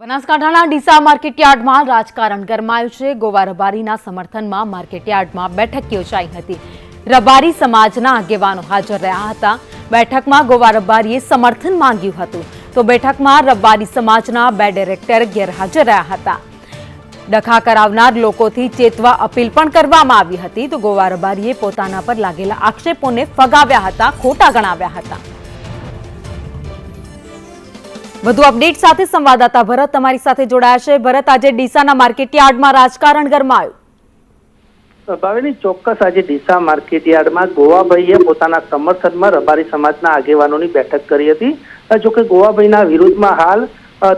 બનાસકાંઠાના ડીસા માર્કેટયાર્ડમાં રાજકારણ ગરમાયું છે. ગોવા રબારીના સમર્થનમાં માર્કેટયાર્ડમાં બેઠક યોજાઈ હતી. રબારી સમાજના આગેવાનો હાજર રહ્યા હતા. બેઠકમાં ગોવા રબારીએ સમર્થન માંગ્યું હતું. તો બેઠકમાં રબારી સમાજના બે ડિરેક્ટર ગેરહાજર રહ્યા હતા. ડખા કરાવનાર લોકોથી ચેતવા અપીલ પણ કરવામાં આવી હતી. તો ગોવા રબારીએ પોતાના પર લાગેલા આક્ષેપોને ફગાવ્યા હતા, ખોટા ગણાવ્યા હતા. વધુ અપડેટ સાથે સંવાદદાતા ભરત તમારી સાથે જોડાયા છે. ભરત, આજે ડીસાના માર્કેટયાર્ડમાં રાજકારણ ગરમાયું. ભાવેની ચોક્કસ આજે ડીસા માર્કેટયાર્ડમાં ગોવાભાઈએ પોતાના સમર્થનમાં રબારી સમાજના આગેવાનોની બેઠક કરી હતી. જોકે ગોવાભાઈના વિરોધમાં હાલ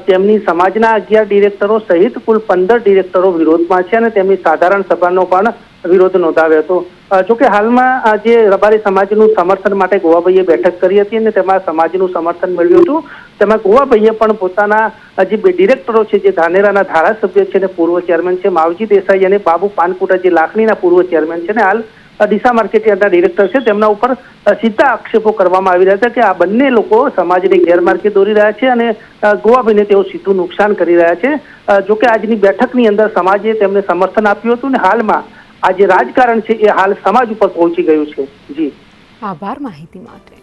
તેમની સમાજના અગિયાર ડિરેક્ટરો સહિત કુલ પંદર ડિરેક્ટરો વિરોધમાં છે અને તેમની સાધારણ સભાનો પણ વિરોધ નોંધાવ્યો હતો. જોકે હાલમાં આ જે રબારી સમાજનું સમર્થન માટે ગોવાભાઈએ બેઠક કરી હતી અને તેમાં સમાજનું સમર્થન મેળવ્યું હતું. તેમાં ગોવાભાઈએ પણ પોતાના જે બે ડિરેક્ટરો છે, જે ધાનેરાના ધારાસભ્ય છે અને પૂર્વ ચેરમેન છે, માવજી દેસાઈ અને બાબુ પાનકુટા, જે લાખણીના પૂર્વ ચેરમેન છે ને હાલ ડીસા માર્કેટયાર્ડના ડિરેક્ટર છે, તેમના ઉપર સીધા આક્ષેપો કરવામાં આવી રહ્યા છે કે આ બંને લોકો સમાજને ગેરમાર્ગે દોરી રહ્યા છે અને ગોવાભાઈને તેઓ સીધું નુકસાન કરી રહ્યા છે. જોકે આજની બેઠકની અંદર સમાજે તેમને સમર્થન આપ્યું હતું ને હાલમાં આ જે રાજકારણ છે એ હાલ સમાજ ઉપર પહોંચી ગયું છે. જી. આભાર માહિતી માટે.